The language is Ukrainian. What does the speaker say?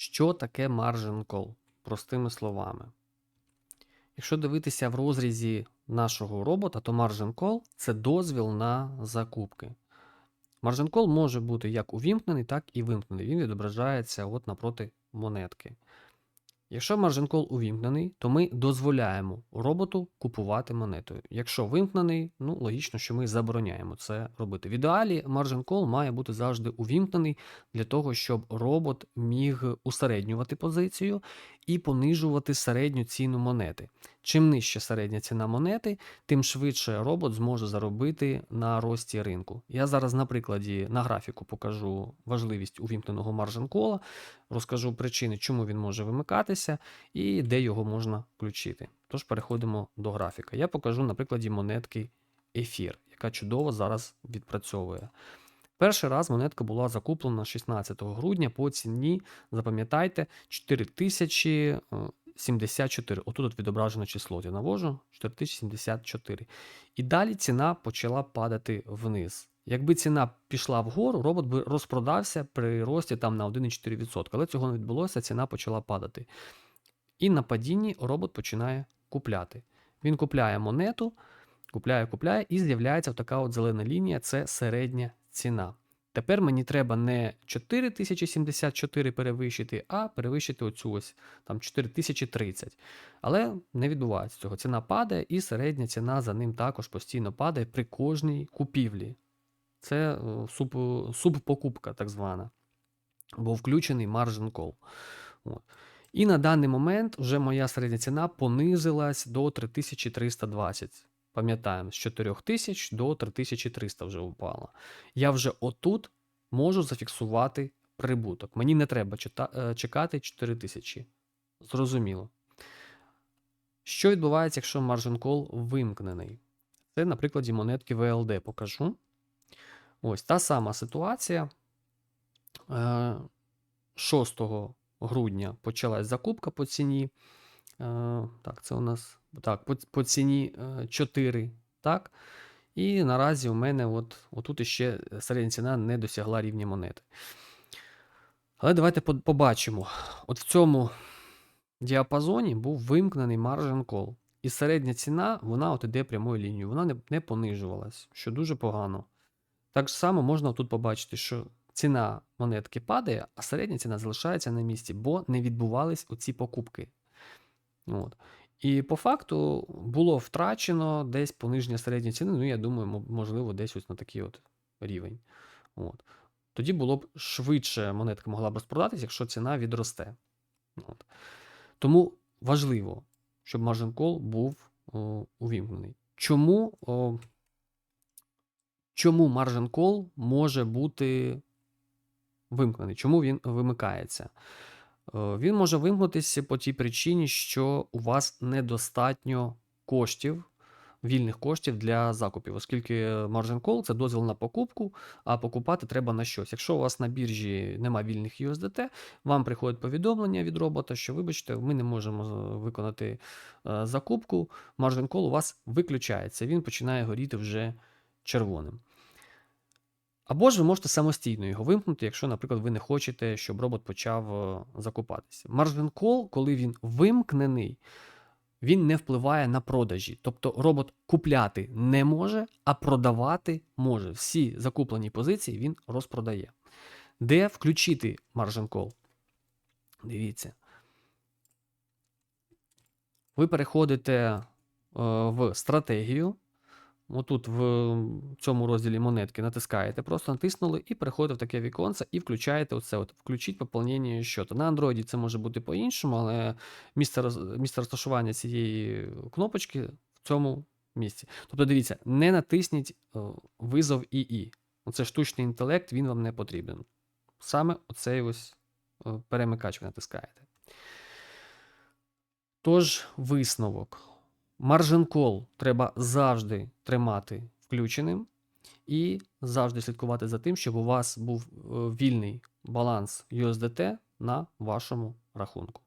Що таке margin call? Простими словами. Якщо дивитися в розрізі нашого робота, то margin call це дозвіл на закупки. Margin call може бути як увімкнений, так і вимкнений. Він відображається от напроти монетки. Якщо margin call увімкнений, то ми дозволяємо роботу купувати монету. Якщо вимкнений, ну логічно, що ми забороняємо це робити. В ідеалі margin call має бути завжди увімкнений для того, щоб робот міг усереднювати позицію і понижувати середню ціну монети. Чим нижча середня ціна монети, тим швидше робот зможе заробити на рості ринку. Я зараз на прикладі на графіку покажу важливість увімкненого margin call, розкажу причини, чому він може вимикатися і де його можна включити. Тож переходимо до графіка. Я покажу на прикладі монетки Ефір, яка чудово зараз відпрацьовує. Перший раз монетка була закуплена 16 грудня по ціні, запам'ятайте, 4074. Отут от відображено число. Я навожу 4074. І далі ціна почала падати вниз. Якби ціна пішла вгору, робот би розпродався при рості там на 1,4%. Але цього не відбулося, ціна почала падати. І на падінні робот починає купляти. Він купляє монету, купляє, купляє, і з'являється така от зелена лінія це середня ціна. Тепер мені треба не 4074 перевищити, а перевищити оцю ось там 4030. Але не відбувається цього. Ціна падає, і середня ціна за ним також постійно падає при кожній купівлі. Це е, суп, субпокупка, так звана, бо включений margin. От. І на даний момент вже моя середня ціна понизилась до 3320. Пам'ятаємо, з 4000 до 3300 вже упала. Я вже отут можу зафіксувати прибуток. Мені не треба е, чекати 4000. Зрозуміло. Що відбувається, якщо margin call вимкнений? Це на прикладі монетки VLD покажу. Ось та сама ситуація. Е, 6 грудня почалась закупка по ціні. Е, Так, це у нас так, по, по ціні е, 4. Так. І наразі у мене от, отут іще середня ціна не досягла рівня монети. Але давайте побачимо. От в цьому діапазоні був вимкнений margin call. І середня ціна, вона от іде прямою лінією, вона не, не понижувалась, що дуже погано. Так само можна тут побачити, що ціна монетки падає, а середня ціна залишається на місці, бо не відбувались оці покупки. От. І по факту було втрачено десь пониження середньої ціни. Ну, я думаю, можливо, десь ось на такий от рівень. От. Тоді було б швидше монетка могла б розпродатися, якщо ціна відросте. От. Тому важливо, щоб margin call був увімкнений. Чому, о, чому margin call може бути вимкнений? Чому він вимикається? Е, Він може вимкнутися по тій причині, що у вас недостатньо коштів, вільних коштів для закупів, оскільки margin call це дозвіл на покупку, а покупати треба на щось. Якщо у вас на біржі немає вільних USDT, вам приходить повідомлення від робота, що, вибачте, ми не можемо е, виконати е, закупку, margin call у вас виключається, він починає горіти вже червоним. Або ж ви можете самостійно його вимкнути, якщо, наприклад, ви не хочете, щоб робот почав е, закупатися. Margin call, коли він вимкнений, він не впливає на продажі. Тобто робот купляти не може, а продавати може. Всі закуплені позиції він розпродає. Де включити margin call? Дивіться. Ви переходите е, в стратегію. Отут в цьому розділі монетки натискаєте, просто натиснули і переходите в таке віконце і включаєте оце. От, включіть поповнення щоту. На Android це може бути по-іншому, але місце, роз- місце розташування цієї кнопочки в цьому місці. Тобто, дивіться, не натисніть е, визов ІІ. Оце штучний інтелект, він вам не потрібен. Саме оцей ось е, перемикач ви натискаєте. Тож, висновок. Call треба завжди тримати включеним і завжди слідкувати за тим, щоб у вас був е, вільний баланс USDT на вашому рахунку.